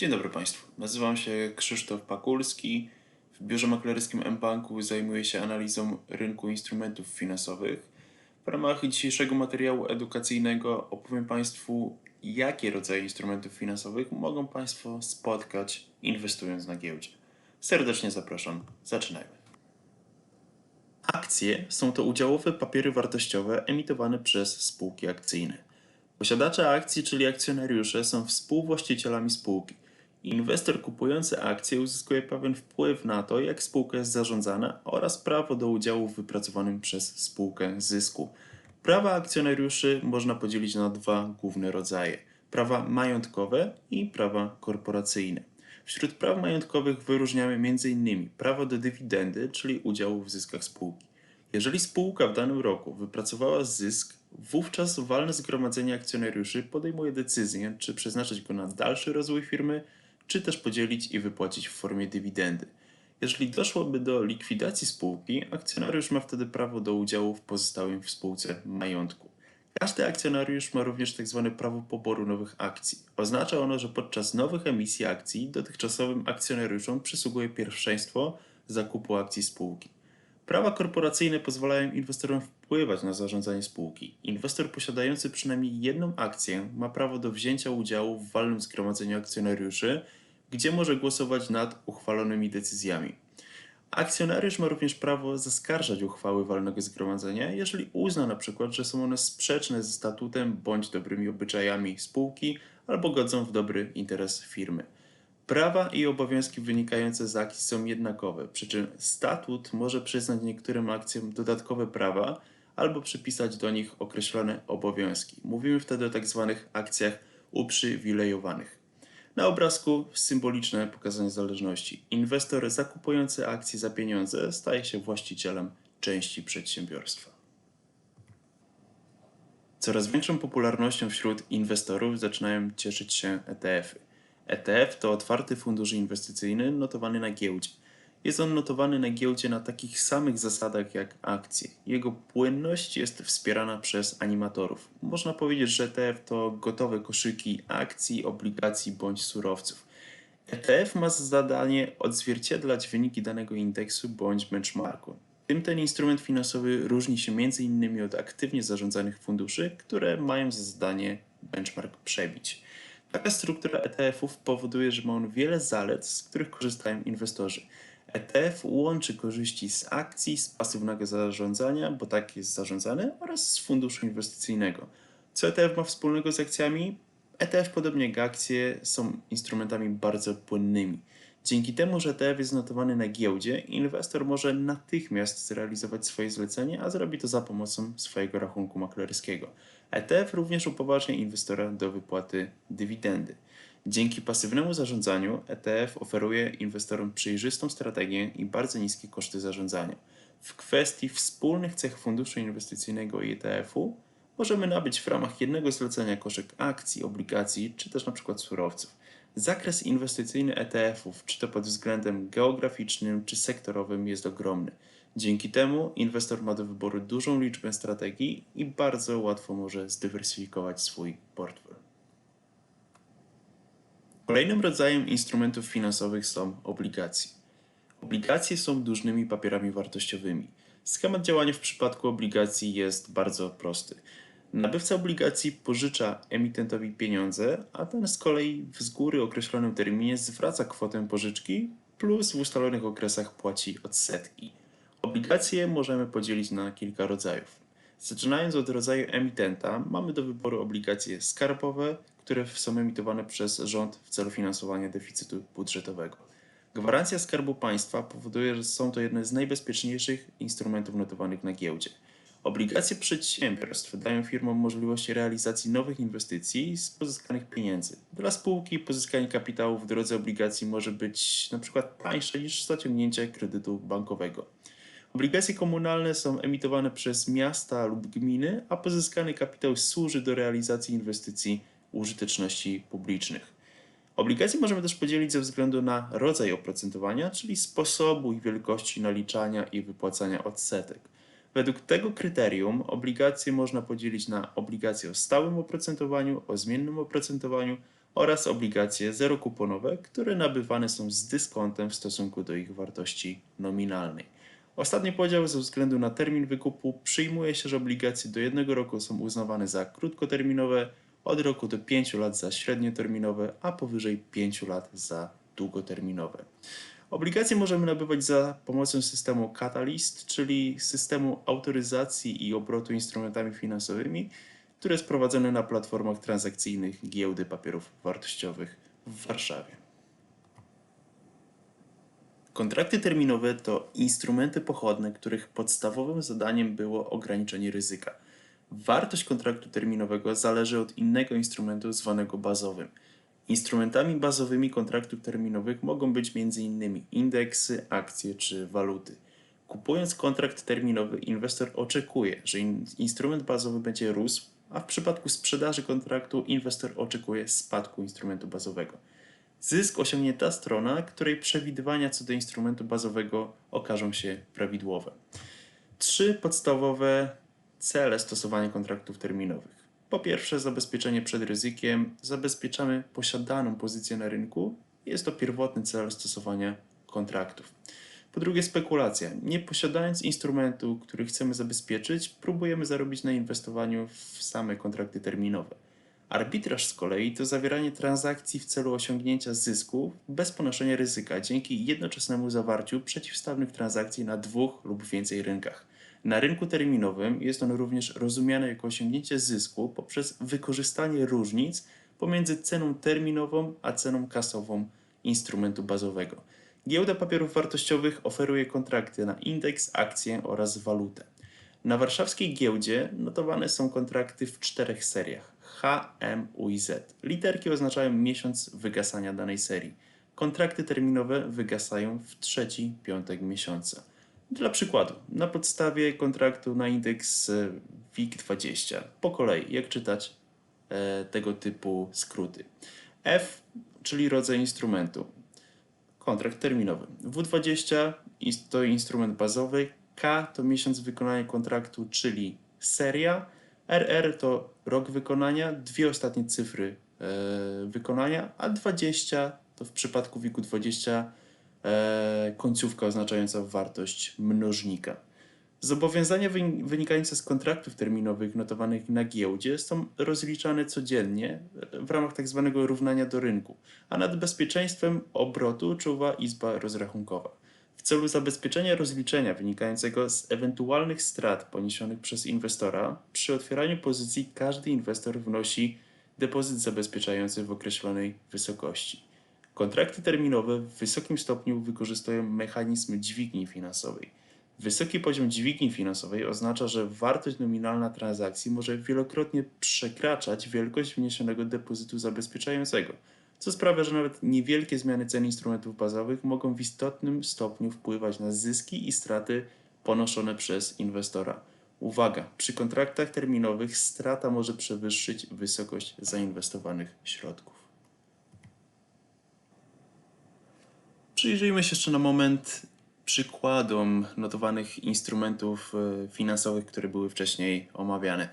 Dzień dobry Państwu. Nazywam się Krzysztof Pakulski. W biurze maklerskim mBanku zajmuję się analizą rynku instrumentów finansowych. W ramach dzisiejszego materiału edukacyjnego opowiem Państwu, jakie rodzaje instrumentów finansowych mogą Państwo spotkać inwestując na giełdzie. Serdecznie zapraszam. Zaczynajmy. Akcje są to udziałowe papiery wartościowe emitowane przez spółki akcyjne. Posiadacze akcji, czyli akcjonariusze, są współwłaścicielami spółki. Inwestor kupujący akcje uzyskuje pewien wpływ na to, jak spółka jest zarządzana oraz prawo do udziału w wypracowanym przez spółkę zysku. Prawa akcjonariuszy można podzielić na dwa główne rodzaje: prawa majątkowe i prawa korporacyjne. Wśród praw majątkowych wyróżniamy m.in. prawo do dywidendy, czyli udziału w zyskach spółki. Jeżeli spółka w danym roku wypracowała zysk, wówczas walne zgromadzenie akcjonariuszy podejmuje decyzję, czy przeznaczyć go na dalszy rozwój firmy, czy też podzielić i wypłacić w formie dywidendy. Jeżeli doszłoby do likwidacji spółki, akcjonariusz ma wtedy prawo do udziału w pozostałym w spółce majątku. Każdy akcjonariusz ma również tzw. prawo poboru nowych akcji. Oznacza ono, że podczas nowych emisji akcji dotychczasowym akcjonariuszom przysługuje pierwszeństwo zakupu akcji spółki. Prawa korporacyjne pozwalają inwestorom wpływać na zarządzanie spółki. Inwestor posiadający przynajmniej jedną akcję ma prawo do wzięcia udziału w walnym zgromadzeniu akcjonariuszy, gdzie może głosować nad uchwalonymi decyzjami. Akcjonariusz ma również prawo zaskarżać uchwały walnego zgromadzenia, jeżeli uzna na przykład, że są one sprzeczne ze statutem bądź dobrymi obyczajami spółki albo godzą w dobry interes firmy. Prawa i obowiązki wynikające z akcji są jednakowe, przy czym statut może przyznać niektórym akcjom dodatkowe prawa albo przypisać do nich określone obowiązki. Mówimy wtedy o tzw. akcjach uprzywilejowanych. Na obrazku symboliczne pokazanie zależności. Inwestor zakupujący akcje za pieniądze staje się właścicielem części przedsiębiorstwa. Coraz większą popularnością wśród inwestorów zaczynają cieszyć się ETF-y. ETF to otwarty fundusz inwestycyjny notowany na giełdzie. Jest on notowany na giełdzie na takich samych zasadach jak akcje. Jego płynność jest wspierana przez animatorów. Można powiedzieć, że ETF to gotowe koszyki akcji, obligacji bądź surowców. ETF ma za zadanie odzwierciedlać wyniki danego indeksu bądź benchmarku. Tym ten instrument finansowy różni się m.in. od aktywnie zarządzanych funduszy, które mają za zadanie benchmark przebić. Taka struktura ETF-ów powoduje, że ma on wiele zalet, z których korzystają inwestorzy. ETF łączy korzyści z akcji, z pasywnego zarządzania, bo tak jest zarządzany, oraz z funduszu inwestycyjnego. Co ETF ma wspólnego z akcjami? ETF, podobnie jak akcje, są instrumentami bardzo płynnymi. Dzięki temu, że ETF jest notowany na giełdzie, inwestor może natychmiast zrealizować swoje zlecenie, a zrobi to za pomocą swojego rachunku maklerskiego. ETF również upoważnia inwestora do wypłaty dywidendy. Dzięki pasywnemu zarządzaniu ETF oferuje inwestorom przejrzystą strategię i bardzo niskie koszty zarządzania. W kwestii wspólnych cech funduszu inwestycyjnego i ETF-u możemy nabyć w ramach jednego zlecenia koszyk akcji, obligacji czy też np. surowców. Zakres inwestycyjny ETF-ów, czy to pod względem geograficznym czy sektorowym, jest ogromny. Dzięki temu inwestor ma do wyboru dużą liczbę strategii i bardzo łatwo może zdywersyfikować swój portfel. Kolejnym rodzajem instrumentów finansowych są obligacje. Obligacje są dłużnymi papierami wartościowymi. Schemat działania w przypadku obligacji jest bardzo prosty. Nabywca obligacji pożycza emitentowi pieniądze, a ten z kolei w z góry określonym terminie zwraca kwotę pożyczki plus w ustalonych okresach płaci odsetki. Obligacje możemy podzielić na kilka rodzajów. Zaczynając od rodzaju emitenta, mamy do wyboru obligacje skarbowe, które są emitowane przez rząd w celu finansowania deficytu budżetowego. Gwarancja Skarbu Państwa powoduje, że są to jedne z najbezpieczniejszych instrumentów notowanych na giełdzie. Obligacje przedsiębiorstw dają firmom możliwość realizacji nowych inwestycji z pozyskanych pieniędzy. Dla spółki pozyskanie kapitału w drodze obligacji może być np. tańsze niż zaciągnięcie kredytu bankowego. Obligacje komunalne są emitowane przez miasta lub gminy, a pozyskany kapitał służy do realizacji inwestycji użyteczności publicznych. Obligacje możemy też podzielić ze względu na rodzaj oprocentowania, czyli sposobu i wielkości naliczania i wypłacania odsetek. Według tego kryterium obligacje można podzielić na obligacje o stałym oprocentowaniu, o zmiennym oprocentowaniu oraz obligacje zerokuponowe, które nabywane są z dyskontem w stosunku do ich wartości nominalnej. Ostatni podział ze względu na termin wykupu przyjmuje się, że obligacje do jednego roku są uznawane za krótkoterminowe, od roku do 5 lat za średnioterminowe, a powyżej 5 lat za długoterminowe. Obligacje możemy nabywać za pomocą systemu Catalyst, czyli systemu autoryzacji i obrotu instrumentami finansowymi, który jest prowadzony na platformach transakcyjnych Giełdy Papierów Wartościowych w Warszawie. Kontrakty terminowe to instrumenty pochodne, których podstawowym zadaniem było ograniczenie ryzyka. Wartość kontraktu terminowego zależy od innego instrumentu zwanego bazowym. Instrumentami bazowymi kontraktów terminowych mogą być m.in. indeksy, akcje czy waluty. Kupując kontrakt terminowy, inwestor oczekuje, że in- instrument bazowy będzie rósł, a w przypadku sprzedaży kontraktu inwestor oczekuje spadku instrumentu bazowego. Zysk osiągnie ta strona, której przewidywania co do instrumentu bazowego okażą się prawidłowe. Trzy podstawowe cele stosowania kontraktów terminowych. Po pierwsze, zabezpieczenie przed ryzykiem. Zabezpieczamy posiadaną pozycję na rynku. Jest to pierwotny cel stosowania kontraktów. Po drugie, spekulacja. Nie posiadając instrumentu, który chcemy zabezpieczyć, próbujemy zarobić na inwestowaniu w same kontrakty terminowe. Arbitraż z kolei to zawieranie transakcji w celu osiągnięcia zysku bez ponoszenia ryzyka dzięki jednoczesnemu zawarciu przeciwstawnych transakcji na dwóch lub więcej rynkach. Na rynku terminowym jest on również rozumiany jako osiągnięcie zysku poprzez wykorzystanie różnic pomiędzy ceną terminową a ceną kasową instrumentu bazowego. Giełda papierów wartościowych oferuje kontrakty na indeks, akcje oraz walutę. Na warszawskiej giełdzie notowane są kontrakty w czterech seriach H, M, U i Z. Literki oznaczają miesiąc wygasania danej serii. Kontrakty terminowe wygasają w trzeci piątek miesiąca. Dla przykładu, na podstawie kontraktu na indeks e, WIG20, po kolei, jak czytać e, tego typu skróty. F, czyli rodzaj instrumentu, kontrakt terminowy. W20 is- to instrument bazowy, K to miesiąc wykonania kontraktu, czyli seria, RR to rok wykonania, dwie ostatnie cyfry e, wykonania, a 20 to w przypadku WIG-u 20 e, końcówka oznaczająca wartość mnożnika. Zobowiązania wyni- wynikające z kontraktów terminowych notowanych na giełdzie są rozliczane codziennie w ramach tzw. równania do rynku, a nad bezpieczeństwem obrotu czuwa Izba Rozrachunkowa. W celu zabezpieczenia rozliczenia wynikającego z ewentualnych strat poniesionych przez inwestora, przy otwieraniu pozycji każdy inwestor wnosi depozyt zabezpieczający w określonej wysokości. Kontrakty terminowe w wysokim stopniu wykorzystują mechanizm dźwigni finansowej. Wysoki poziom dźwigni finansowej oznacza, że wartość nominalna transakcji może wielokrotnie przekraczać wielkość wniesionego depozytu zabezpieczającego, co sprawia, że nawet niewielkie zmiany cen instrumentów bazowych mogą w istotnym stopniu wpływać na zyski i straty ponoszone przez inwestora. Uwaga, przy kontraktach terminowych strata może przewyższyć wysokość zainwestowanych środków. Przyjrzyjmy się jeszcze na moment przykładom notowanych instrumentów e, finansowych, które były wcześniej omawiane.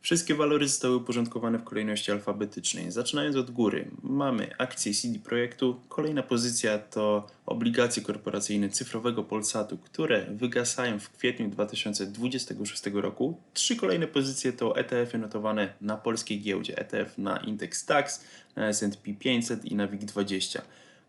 Wszystkie walory zostały uporządkowane w kolejności alfabetycznej. Zaczynając od góry, mamy akcje CD Projektu. Kolejna pozycja to obligacje korporacyjne cyfrowego Polsatu, które wygasają w kwietniu 2026 roku. Trzy kolejne pozycje to ETF-y notowane na polskiej giełdzie. ETF na indeks DAX, na S&P 500 i na WIG20.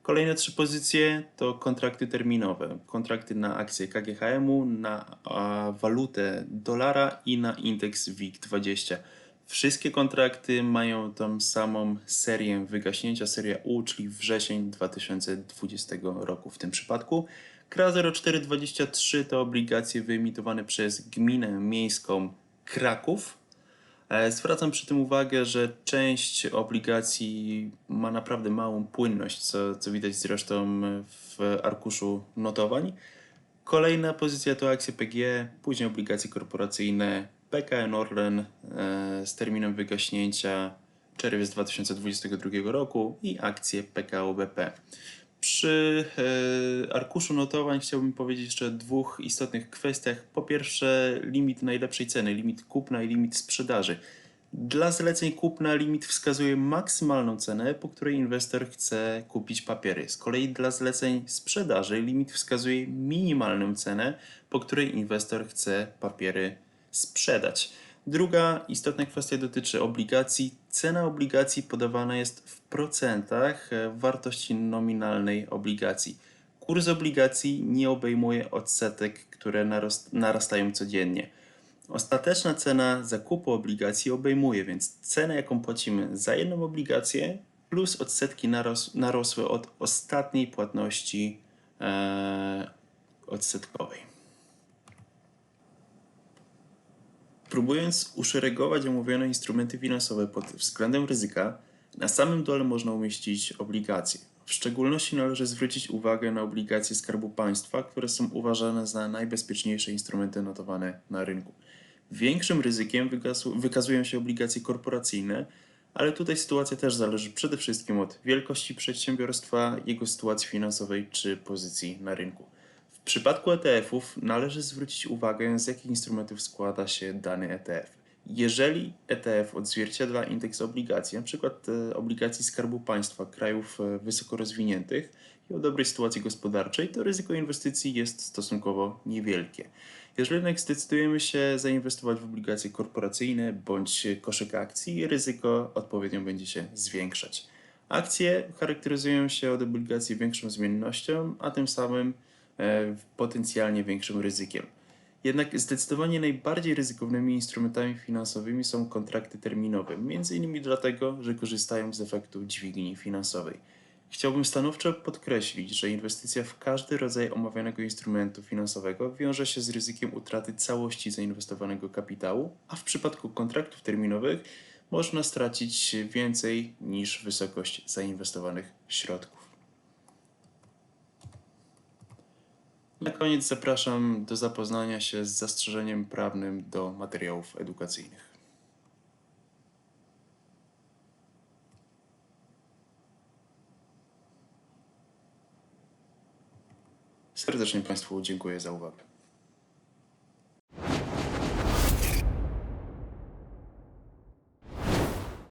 Kolejne trzy pozycje to kontrakty terminowe. Kontrakty na akcje KGHM-u, na a, walutę dolara i na indeks WIG20. Wszystkie kontrakty mają tą samą serię wygaśnięcia, seria U, czyli wrzesień 2020 roku w tym przypadku. KRA 0423 to obligacje wyemitowane przez Gminę Miejską Kraków. E, Zwracam przy tym uwagę, że część obligacji ma naprawdę małą płynność, co, co widać zresztą w arkuszu notowań. Kolejna pozycja to akcje PGE, później obligacje korporacyjne PKN Orlen e, z terminem wygaśnięcia czerwiec 2022 roku i akcje PKO BP. Przy e, arkuszu notowań chciałbym powiedzieć jeszcze o dwóch istotnych kwestiach. Po pierwsze, limit najlepszej ceny, limit kupna i limit sprzedaży. Dla zleceń kupna limit wskazuje maksymalną cenę, po której inwestor chce kupić papiery. Z kolei dla zleceń sprzedaży limit wskazuje minimalną cenę, po której inwestor chce papiery sprzedać. Druga istotna kwestia dotyczy obligacji. Cena obligacji podawana jest w procentach e, wartości nominalnej obligacji. Kurs obligacji nie obejmuje odsetek, które narastają codziennie. Ostateczna cena zakupu obligacji obejmuje więc cenę, jaką płacimy za jedną obligację, plus odsetki naros- narosłe od ostatniej płatności e, odsetkowej. Próbując uszeregować omówione instrumenty finansowe pod względem ryzyka, na samym dole można umieścić obligacje. W szczególności należy zwrócić uwagę na obligacje Skarbu Państwa, które są uważane za najbezpieczniejsze instrumenty notowane na rynku. Większym ryzykiem wykazują się obligacje korporacyjne, ale tutaj sytuacja też zależy przede wszystkim od wielkości przedsiębiorstwa, jego sytuacji finansowej czy pozycji na rynku. W przypadku ETF-ów należy zwrócić uwagę, z jakich instrumentów składa się dany ETF. Jeżeli ETF odzwierciedla indeks obligacji, np. e, obligacji Skarbu Państwa krajów e, wysoko rozwiniętych i o dobrej sytuacji gospodarczej, to ryzyko inwestycji jest stosunkowo niewielkie. Jeżeli jednak zdecydujemy się zainwestować w obligacje korporacyjne bądź koszyk akcji, ryzyko odpowiednio będzie się zwiększać. Akcje charakteryzują się od obligacji większą zmiennością, a tym samym potencjalnie większym ryzykiem. Jednak zdecydowanie najbardziej ryzykownymi instrumentami finansowymi są kontrakty terminowe, innymi dlatego, że korzystają z efektu dźwigni finansowej. Chciałbym stanowczo podkreślić, że inwestycja w każdy rodzaj omawianego instrumentu finansowego wiąże się z ryzykiem utraty całości zainwestowanego kapitału, a w przypadku kontraktów terminowych można stracić więcej niż wysokość zainwestowanych środków. Na koniec zapraszam do zapoznania się z zastrzeżeniem prawnym do materiałów edukacyjnych. Serdecznie Państwu dziękuję za uwagę.